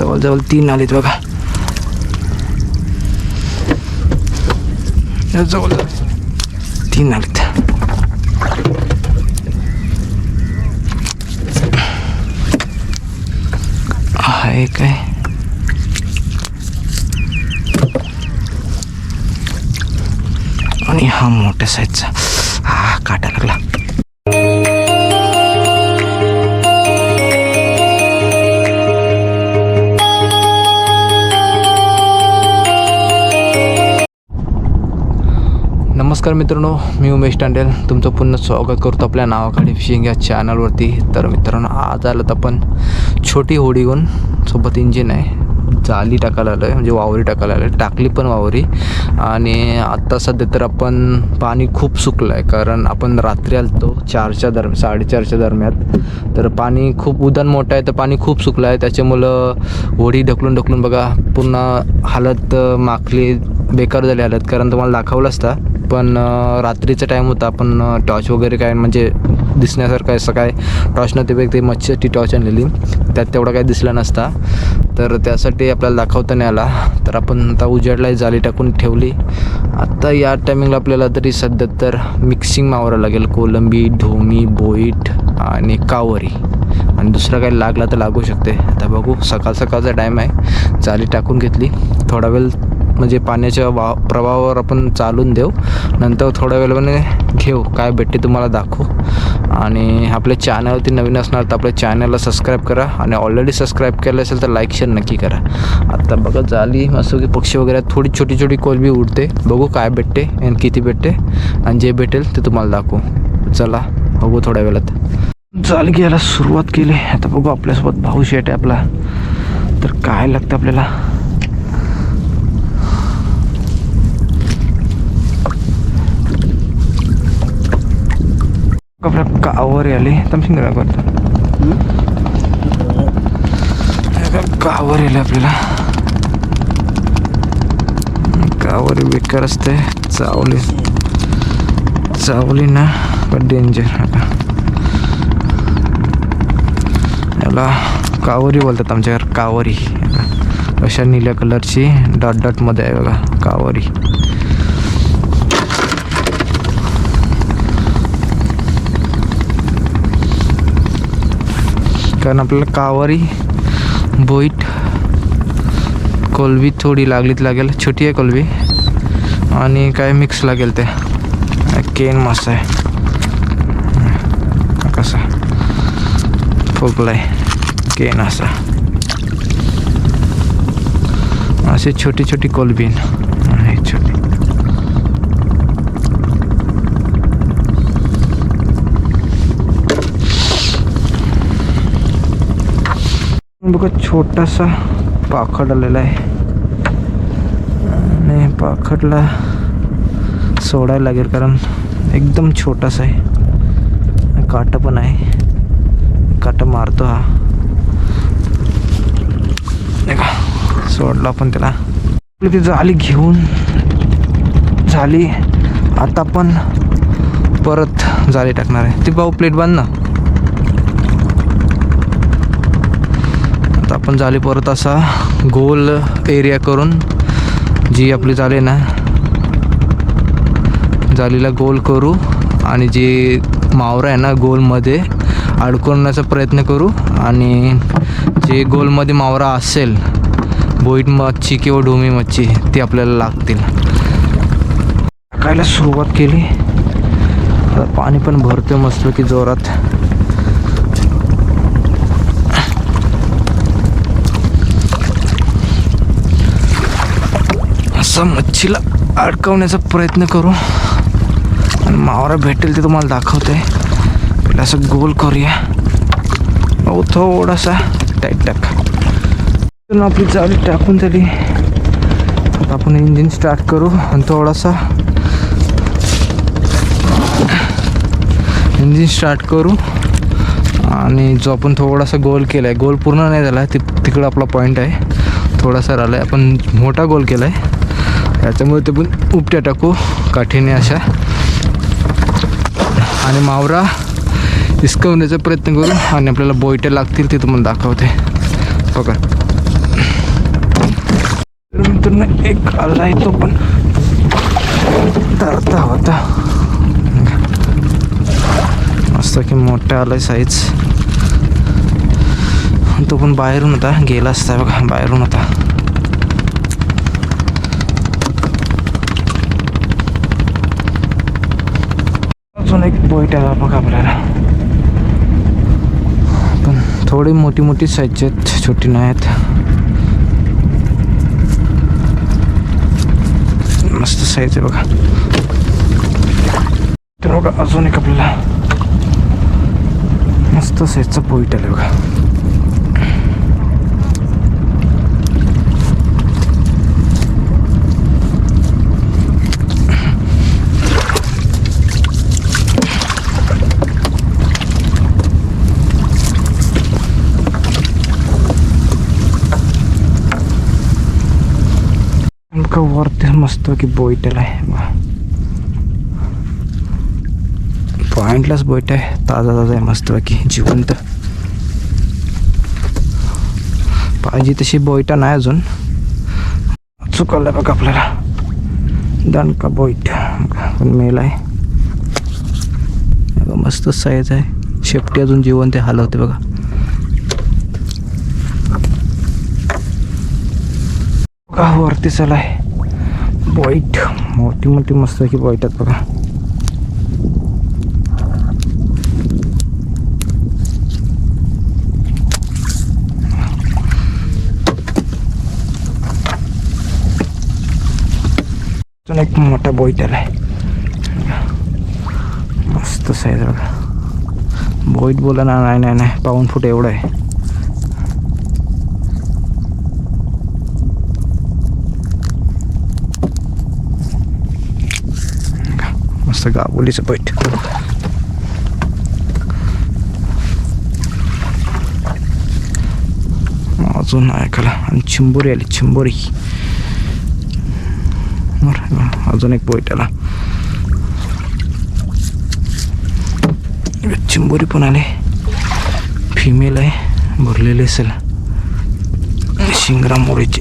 जवळजवळ तीन आलेत बघा. जवळ तीन आलीत. आहे काय? आणि हा मोठ्या साईजचा हा काटा लागला. नमस्कार मित्रांनो मी उमेश टांडेल. तुमचं पुन्हा स्वागत करतो आपल्या नावाखाली फिशिंग या चॅनलवरती तर मित्रांनो आज आलं तर आपण छोटी होडी घेऊन सोबत इंजिन आहे. जाली टाकायला आलं आहे म्हणजे वावरी टाकायला आलं आहे टाकली पण वावरी. आणि आत्ता सध्या तर आपण पाणी खूप सुकलं आहे कारण आपण रात्री आलतो चारच्या दरम्यान साडेचारच्या दरम्यान तर पाणी खूप उदान मोठं आहे तर पाणी खूप सुकलं आहे त्याच्यामुळं होडी ढकलून ढकलून बघा पुन्हा हालत माखली बेकार झाली हालत. कारण तुम्हाला दाखवलं असता पण रात्रीचा टाईम होता. आपण टॉर्च वगैरे काय म्हणजे दिसण्यासारखं असं काय टॉर्च नव्हते बघ ते मच्छीसाठी टॉर्च आणलेली. त्यात तेवढा काही दिसला नसता. तर त्यासाठी आपल्याला दाखवता नाही आला. तर आपण आता उजेडला जाली टाकून ठेवली. आत्ता या टायमिंगला आपल्याला तरी सध्या तर मिक्सिंग मावरावं लागेल. कोलंबी ढोमी बोईट आणि कावरी. आणि दुसरं काही लागला तर लागू शकते. आता बघू सकाळ सकाळचा टाईम आहे. जाली टाकून घेतली. थोडा वेळ म्हणजे पाण्याच्या वा प्रवाहावर आपण चालून देऊ. नंतर थोड्या वेळाने घेऊ. काय भेटते तुम्हाला दाखवू. आणि आपल्या चॅनलवरती नवीन असणार तर आपल्या चॅनलला सबस्क्राईब करा. आणि ऑलरेडी सबस्क्राईब केलं असेल तर लाईक शेअर नक्की करा. आत्ता बघा झाली असं की पक्षी वगैरे. थोडी छोटी छोटी कोलबी उडते. बघू काय भेटते आणि किती भेटते. आणि जे भेटेल ते तुम्हाला दाखवू. चला बघू थोड्या वेळात. चाल घ्यायला सुरुवात केली. आता बघू आपल्यासोबत भाऊ शेट आहे आपला तर काय लागतं आपल्याला? आपल्या कावर आले तमसिंग करतो कावर आले आपल्याला? कावर बेकार असते चावली. चावली ना डेंजर याला कावरी बोलतात आमच्याकडे कावरी. अशा निळ्या कलरची डॉट डॉटमध्ये आहे बघा कावरी. कारण आपल्याला कावरी बोईट कोलबी थोडी लागलीत लागेल. छोटी आहे कोलबी आणि काय मिक्स लागेल ते. केन मस्त आहे. हा कसा? फोकलाय केन असा. असे छोटी छोटी कोलबीन आहे छोटी बघा छोटासा पाखड आलेला आहे. आणि पाखडला सोडायला लागेल कारण एकदम छोटासा आहे. काटा पण आहे. काटा मारतो हा. का? सोडला आपण त्याला. ती जाली घेऊन. झाली. आता आपण परत जाळी टाकणार आहे. ती भाऊ प्लेट बांध ना आता आपण जाली परत असा गोल एरिया करून जी आपली जाली ना जालीला गोल करू आणि जी मावरा आहे ना गोलमध्ये अडकवण्याचा प्रयत्न करू आणि जे गोलमध्ये मावरा असेल बोईट मच्छी किंवा डोमी मच्छी ती आपल्याला लागतील. टाकायला सुरुवात केली. पाणी पण भरते मस्त की जोरात. असं मच्छीला अडकवण्याचा प्रयत्न करू. आणि मावरा भेटेल ते तुम्हाला दाखवते. पहिला असं गोल करूया. हो थोडासा टाईट टाक. आपली जाळी टाकून तरी. आता आपण इंजिन स्टार्ट करू आणि थोडासा इंजिन स्टार्ट करू. आणि जो आपण थोडासा गोल केला आहे गोल पूर्ण नाही झाला ति तिकडं आपला पॉईंट आहे. थोडासा राहिला आहे आपण मोठा गोल केला आहे त्याच्यामुळे ते पण उपट्या टाकू काठीने अशा. आणि मावरा हिसकवण्याचा प्रयत्न करू आणि आपल्याला बोयट्या लागतील ते तुम्हाला दाखवते. बघा. तर मित्रांनो एक आला आहे तो पण. तरता होता. मस्त की मोठा आलाय साईज तो पण बाहेरून होता गेला असता बघा बाहेरून होता. अजून एक बोईट आला बघा आपल्याला पण थोडी मोठी मोठी साईज आहेत छोटी नाही आहेत. मस्त साईज आहे बघा. तर बघा अजून एक आपल्याला मस्त साईजचं पोईट आहे बघा नेमकं वरती मस्त की बोईटल आहे बघा पॉइंटलाच बोईट आहे ताजा ताजा आहे मस्त जिवंत पाहिजे तशी बोईटा नाही अजून चुकवलं बघा आपल्याला दणका बोईट पण मेल आहे मस्त साईज आहे शेपटी अजून जिवंत आहे हलवते बघा बघा वरती चला आहे बोईट मोठी मोठी मस्त की बोईट आहेत बघा एक मोठा बोईट आलाय मस्त साईज बघा बोईट बोला ना नाही नाही नाही पाऊन फूट एवढं आहे मस्त गाबोलीचं बैठक अजून ऐकायला. आणि चिंबोरी आली चिंबोरी. अजून एक पोईट आला. चिंबोरी पण आले. फिमेल आहे भरलेले असेल. शिंगरा मोरीचे.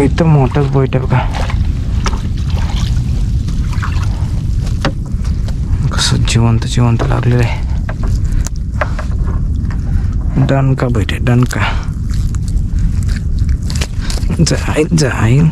तर मित्र इथं मोठाच बोईट आहे बघा कसं जिवंत जिवंत लागलेलं आहे डणका बैठे डणका जाईन जाईन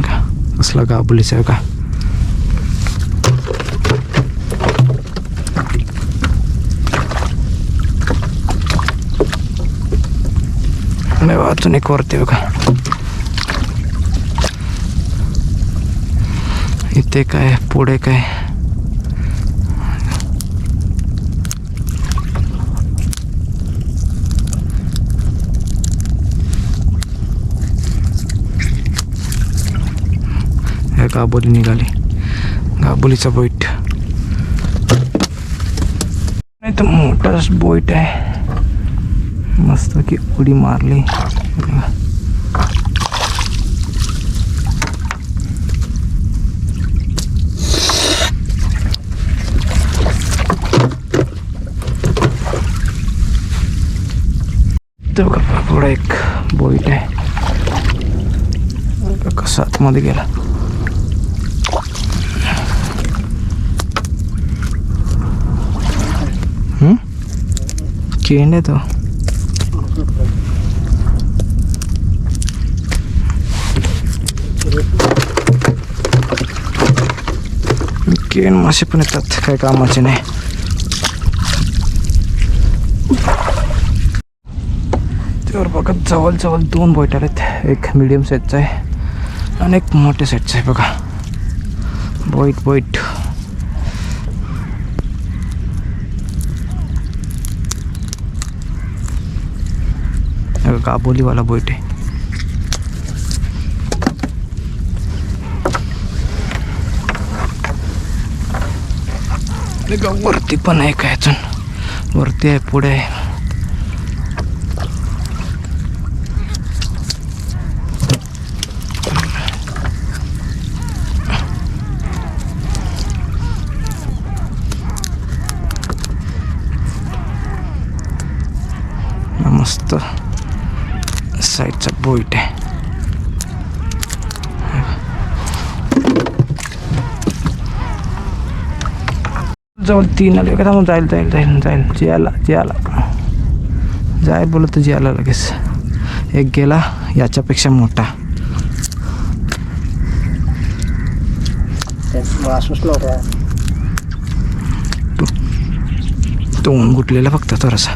का कसला गाबुलीच आहे का नाही वाचून एक वरती बघा इथे काय पुढे काय गाबोली निघाली गाबोलीचा बोईट नाही तर मोठाच बोईट आहे मस्त की उडी मारली तो बघा पुढे एक बोईट आहे बघा कसा आतमध्ये गेला हम्म? केंड आहे तो केन मासे पण येतात. काय कामाचे नाही. त्यावर बघा जवळ जवळ दोन बोईट आहेत. एक मिडियम साईजचा आहे आणि एक मोठ्या साईजचा आहे बघा. बोईट बोईट काबोलीवाला बोईट आहे. वरती पण आहे काय अजून? वरती आहे पुढे आहे. मस्त. साईडचा बोईट आहे. जवळ तीन आले का मग जाईल जाईल जाईल जाईल जियाला जियाला जाय बोलत जियाला लगेच एक गेला याच्यापेक्षा मोठा तोंड गुटलेला फक्त थोडासा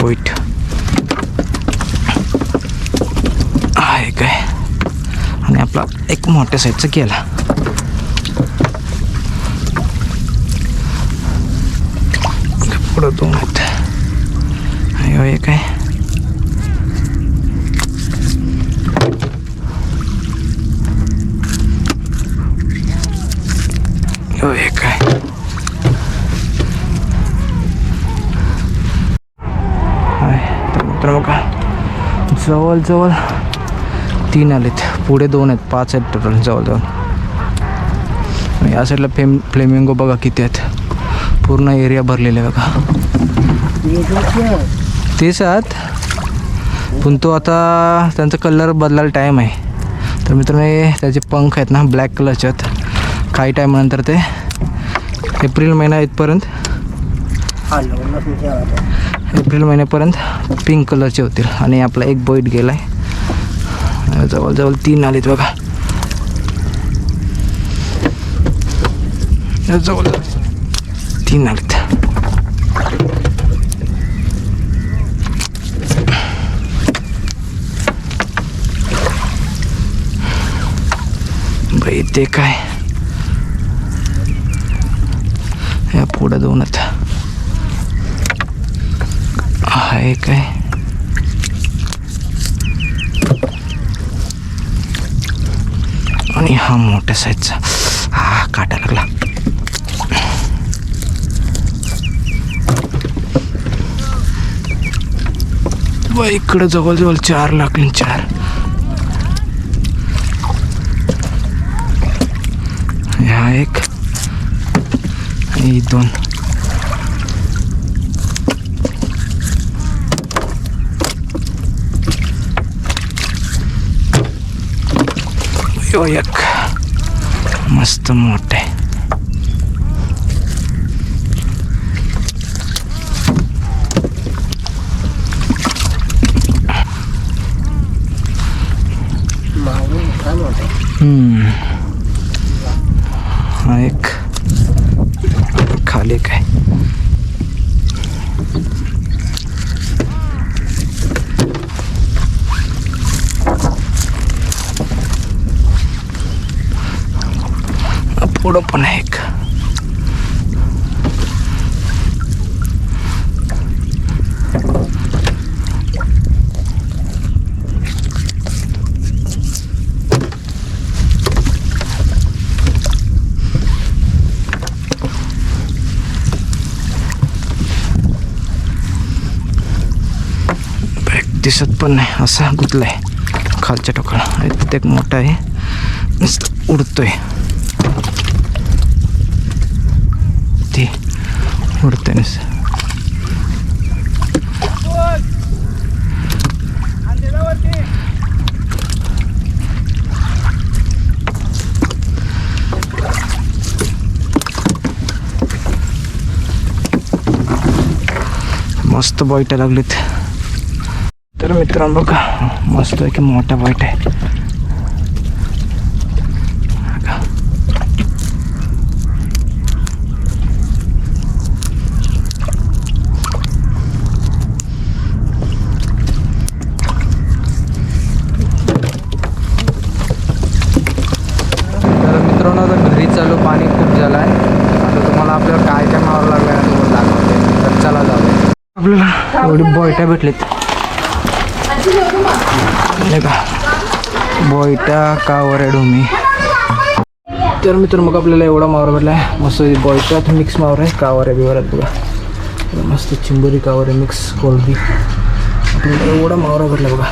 पोईट आहे काय आणि आपला एक मोठ्या साईजचा केला. पुढं दोन आहेत. अयो एक आहे. यो एक आहे. तर मित्र बघा जवळजवळ तीन आलेत. पुढे दोन आहेत. पाच आहेत टोटल जवळजवळ. या साईडला फेम फ्लेमिंगो बघा किती आहेत. पूर्ण एरिया भरलेला आहे बघा. तेच आहेत. पण तो आता त्यांचा कलर बदलायला टाईम आहे. तर मित्रांनो हे त्याचे पंख आहेत ना ब्लॅक कलरचे आहेत. काही टाईमनंतर ते एप्रिल महिना इथपर्यंत एप्रिल महिन्यापर्यंत पिंक कलरचे होतील. आणि आपला एक बोईट गेला आहे जवळजवळ तीन आलेत बघा. जवळ तीन आलेत. बाई ते काय? या पुढं दोन आहे काय? आणि हा मोठ्या साईजचा हा काटा लागला. बाई इकडं जवळजवळ चार लागले चार. ह्या एक आणि ही दोन यो एक मस्त मोठे हम्म. हा एक खाली काय पुढं पण आहे एक. दिसत पण नाही असा गुतलाय खालच्या टोकाला. एक मोठा आहे. उडतोय ते उडतंय मस्त बैठा लागलेत. तर मित्रांनो का मस्त आहे की मोठा बैठ आहे बघा. तर मित्रांनो आता घरी चालू पाणी खूप झालं आहे आता तुम्हाला आपल्याला काय काय मारावं लागलं आहे तुम्हाला दाखवते तर चला जाऊ आपल्याला एवढी बोयटा भेटलीत. नाही का बोयटा कावर आहे डोमी तर मित्र मग आपल्याला एवढा मावर भेटला आहे मस्त बॉयटात मिक्स मावर आहे कावर आहे बिवर आहेत बघा. मस्त चिंबोरी कावर आहे मिक्स कोलबी. आपल्याला एवढा मावरा भेटला बघा.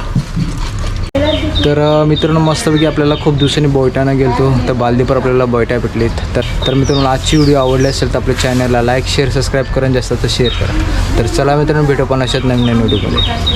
तर मित्रांनो मस्तपैकी आपल्याला खूप दिवसांनी बोयटानं गेलतो. तर बालदीपर आपल्याला बोयटा भेटलीत. तर तर मित्रांनो आजची व्हिडिओ आवडली असेल तर आपल्या चॅनलला लाईक शेअर सबस्क्राईब करून जास्त तर शेअर करा. तर चला मित्रांनो भेटू पण अशात नवीन नवीन व्हिडिओमध्ये.